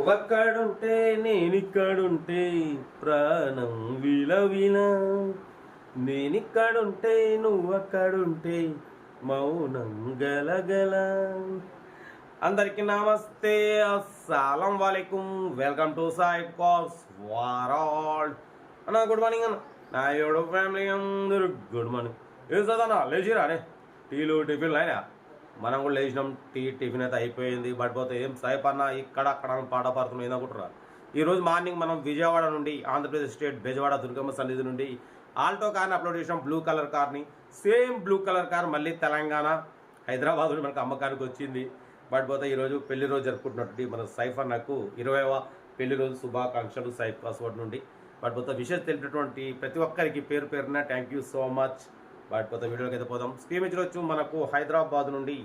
నువ్వక్కడుంటే నేనిక్కడుంటే ప్రాణం విలవిల నేనిక్కడుంటే నువ్వక్కడుంటే మౌనం గలగల. అందరికీ నమస్తే. అస్సలం వాలేకుం. వెల్కమ్ టు సాయి వార్ వారాల్. అన్న గుడ్ మార్నింగ్ అన్న. నా ఎవడో ఫ్యామిలీ అందరూ గుడ్ మార్నింగ్. ఏం చదవనా లేచిరా టీలు టిఫిన్లు అయినా మనం కూడా లేచినాం టీ టిఫిన్ అయితే అయిపోయింది. బట్ పోతే ఏం సాయిప్ అన్న ఇక్కడ అక్కడ పాట పాడుతున్నాం ఏదనుకుంటున్నారు ఈరోజు మార్నింగ్ మనం విజయవాడ నుండి ఆంధ్రప్రదేశ్ స్టేట్ బెజవాడ దుర్గమ్మ సన్నిధి నుండి ఆల్టో కార్ని అప్లోడ్ చేసినాం బ్లూ కలర్ కార్ని. సేమ్ బ్లూ కలర్ కార్ మళ్ళీ తెలంగాణ హైదరాబాద్ నుండి మనకు అమ్మకానికి వచ్చింది. బట్ పోతే ఈరోజు పెళ్ళి రోజు జరుపుకుంటున్నట్టు మన సైఫర్ నాకు ఇరవైవ పెళ్ళి రోజు శుభాకాంక్షలు సైఫ్ పాస్వర్డ్ నుండి. బట్ పోతే విషయం తెలిపినటువంటి ప్రతి ఒక్కరికి పేరు పేరున థ్యాంక్ యూ సో మచ్ వాటి కొత్త వీడియోకి అయితే పోదాం. స్క్రీన్ మీద వచ్చి మనకు హైదరాబాద్ నుండి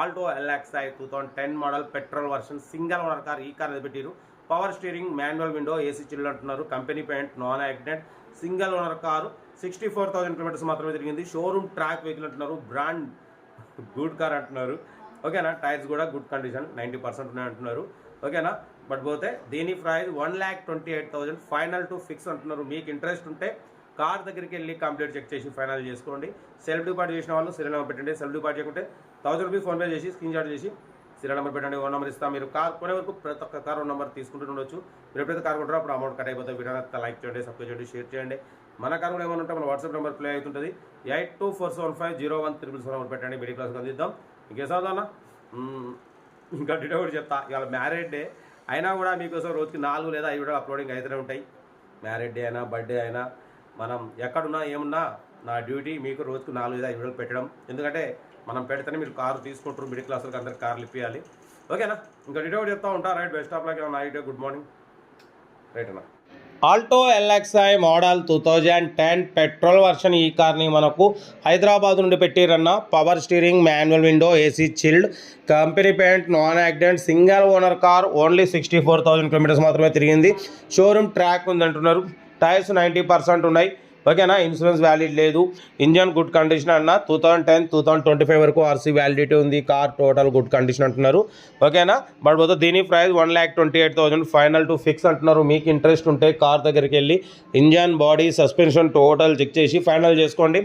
Alto LXI two thousand ten model petrol version single owner car ఈ కార్ పెట్టారు power steering manual window AC chill అంటున్నారు. Company paint non accident. Single owner car sixty four thousand kilometres మాత్రమే తిరిగింది. షోరూమ్ ట్రాక్ వెహికల్ అంటున్నారు. Brand good car అంటున్నారు. ఓకేనా? Tyres కూడా good condition. Ninety percent ఉన్నాయి అంటున్నారు. ఓకేనా? బట్ పోతే దీని price one lakh twenty eight thousand. Final to fix అంటున్నారు. మీకు ఇంట్రెస్ట్ ఉంటే కార్ దగ్గరికి వెళ్ళి కంప్లీట్ చెక్ చేసి ఫైనల్ చేసుకోండి. సెల్ఫ్ డిపాజిట్ చేసిన వాళ్ళు సీరియల్ నెంబర్ పెట్టండి. సెల్ఫ్ డిపార్ట్ చేయకుంటే థౌసండ్ రూపీస్ ఫోన్పే చేసి స్క్రీన్ షాట్ చేసి సీరియల్ నెంబర్ పెట్టండి. ఓన్ నెంబర్ ఇస్తాం. మీరు కార్ కొనే వరకు ప్రతి ఒక్క కార్ నెంబర్ తీసుకుంటూ ఉండొచ్చు. మీరు ఎప్పుడైతే కార్ కొంటారో అప్పుడు అమౌంట్ కట్ అయిపోతే వీడియో అంతా లైక్ చేయండి సబ్స్క్రైబ్ చేయండి షేర్ చేయండి. మన కార్ కూడా ఏమైనా ఉంటే మన వాట్సాప్ నెంబర్ ప్లే అవుతుంటుంది. Eight two four seven five zero one triple seven number పెట్టండి మిడిల్ క్లాస్కి అందిద్దాం. ఇంకేసాదన్నా ఇంకా డీటెయిల్ కూడా చెప్తా. ఇవాళ మ్యారేజ్ డే అయినా కూడా మీకోసం రోజుకి నాలుగు లేదా ఐదు వీడియోలు అప్లోడింగ్ అయితేనే ఉంటాయి. మ్యారేజ్ డే అయినా బర్త్డే అయినా మనం ఎక్కడున్నా ఏమున్నా నా డ్యూటీ మీకు రోజుకు నాలుగు ఐదు వీడియోలు పెట్టడం. ఎందుకంటే మనం పెడితేనే మీరు కారు తీసుకుంటారు మిడిల్ క్లాస్ వాళ్ళకి అందరికి కార్లు ఇప్పించాలి ఓకేనా? ఇంకా డీటెయిల్ చెప్తా ఉంటా. రైట్ బెస్ట్ ఆఫ్ నా నైట్ గుడ్ మార్నింగ్. రైట్ అన్న. Alto LXI model two thousand ten petrol version ఈ కార్ని మనకు హైదరాబాద్ నుండి పెట్టిరన్న power steering manual window AC chilled company paint non accident single owner car only sixty four thousand kilometres మాత్రమే తిరిగింది. Showroom track ఉంది అంటున్నారు tyres ninety percent ఉన్నాయి. ఓకేనా? ఇన్సూరెన్స్ వ్యాలిడ్ లేదు. ఇంజన్ గుడ్ కండిషన్ అన్న. Two thousand ten two thousand twenty five వరకు RC validity ఉంది. కార్ టోటల్ గుడ్ కండిషన్ అంటున్నారు. ఓకేనా? బట్ పోతే దీని price one lakh twenty eight thousand. Final to fix అంటున్నారు. మీకు ఇంట్రెస్ట్ ఉంటే కార్ దగ్గరికి వెళ్ళి engine body suspension total check చేసి ఫైనల్ చేసుకోండి.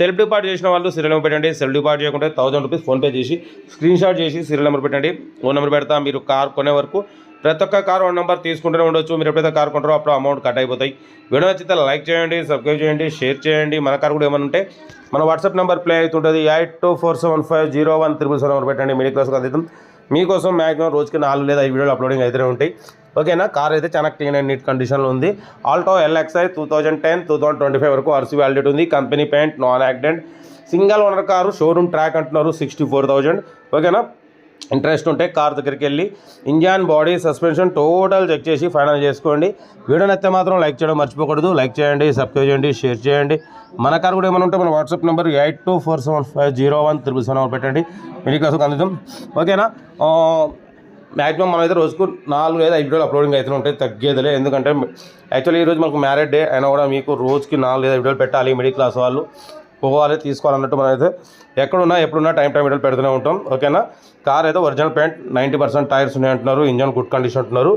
సెల్ఫ్ డిపార్ట్ చేసిన వాళ్ళు సీరియల్ నెంబర్ పెట్టండి. సెల్ఫ్ డిపార్ట్ చేయకుంటే థౌసండ్ రూపీస్ ఫోన్పే చేసి స్క్రీన్ షాట్ చేసి సీరియల్ నెంబర్ పెట్టండి. ఫోన్ నెంబర్ పెడతా. మీరు కార్ కొనే వరకు ప్రతి ఒక్క కార్ వన్ నెంబర్ తీసుకుంటూనే ఉండొచ్చు. మీరు ఎప్పుడైతే కార్ కొంటారో అప్పుడు అమౌంట్ కట్ అయిపోతాయి. వీడియో నచ్చితే లైక్ చేయండి సబ్స్క్రైబ్ చేయండి షేర్ చేయండి. మన కార్ కూడా ఏమైనా ఉంటే మన వాట్సాప్ నెంబర్ ప్లే అవుతుంటుంది. Eight two four seven five zero one triple seven number పెట్టండి. మిడిల్ క్లాస్కి అందిద్దాం మీకోసం మ్యాక్సిమం రోజుకి నాలుగు లేదా ఐదు వీడియోలు అప్లోడింగ్ అయితేనే ఉంటాయి. ఓకేనా? కార్ అయితే చాలా క్లీన్ అండ్ నీట్ కండిషన్లో ఉంది. Alto LXI two thousand ten two thousand twenty five వరకు అర్సీ వ్యాలిడేట్ ఉంది. Company paint non accident. Single owner car showroom track అంటున్నారు సిక్స్టీ ఫోర్ థౌజండ్ ఓకేనా? ఇంట్రెస్ట్ ఉంటే కార్ దగ్గరికి వెళ్ళి engine body suspension total check చేసి ఫైనల్ చేసుకోండి. Video నచ్చితే మాత్రం లైక్ చేయడం మర్చిపోకూడదు. లైక్ చేయండి సబ్స్క్రైబ్ చేయండి షేర్ చేయండి. మన కార్ కూడా ఏమైనా ఉంటే మన WhatsApp number eight two four seven five zero one triple seven పెట్టండి. మిడిల్ క్లాస్కి అందుతాం. ఓకేనా? మ్యాక్సిమం మనం అయితే రోజుకు నాలుగు లేదా ఐదు వీడియోలు అప్లోడింగ్ అయితే ఉంటాయి. తగ్గేదిలే. ఎందుకంటే యాక్చువల్లీ ఈరోజు మనకు మ్యారేజ్ డే అయినా కూడా మీకు రోజుకి నాలుగు లేదా వీడియోలు పెట్టాలి. మిడిల్ క్లాస్ వాళ్ళు. పోవాలి తీసుకోవాలన్నట్టు మనం అయితే ఎక్కడున్నా ఎప్పుడున్నా టైం టైం వీడియోలు పెడుతూనే ఉంటాం. ఓకేనా? కార్ అయితే original paint ninety percent tyres ఉన్నాయి అంటున్నారు ఇంజన్ గుడ్ కండిషన్ అంటున్నారు.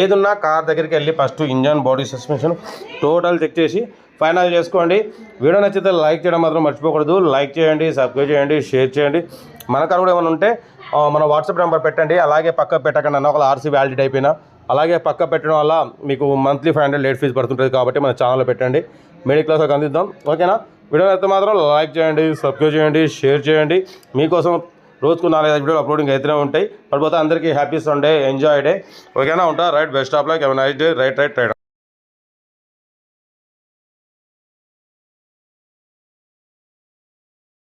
ఏదున్నా కార్ దగ్గరికి వెళ్ళి first engine body suspension total check చేసి ఫైనల్ చేసుకోండి. వీడియో నచ్చితే లైక్ చేయడం మాత్రం మర్చిపోకూడదు. లైక్ చేయండి సబ్స్క్రైబ్ చేయండి షేర్ చేయండి. మన కార్ కూడా ఏమైనా ఉంటే మన వాట్సాప్ నెంబర్ పెట్టండి. అలాగే పక్క పెట్టకండి అన్న ఒక ఆర్సీ వ్యాలిడిట్ అయిపోయినా. అలాగే పక్క పెట్టడం వల్ల మీకు monthly five hundred late fee పడుతుంటుంది కాబట్టి మన ఛానల్లో పెట్టండి. మిడిల్ క్లాస్కి అందిద్దాం. ఓకేనా? వీడియో అయితే మాత్రం లైక్ చేయండి సబ్స్క్రైబ్ చేయండి షేర్ చేయండి. మీకోసం రోజుకు నాలుగైదు వీడియోలు అప్లోడింగ్ అయితేనే ఉంటాయి. పడిపోతే అందరికీ హ్యాపీ సండే ఎంజాయ్ డే. ఓకేనా ఉంటా? Right best of like. Nice day right right right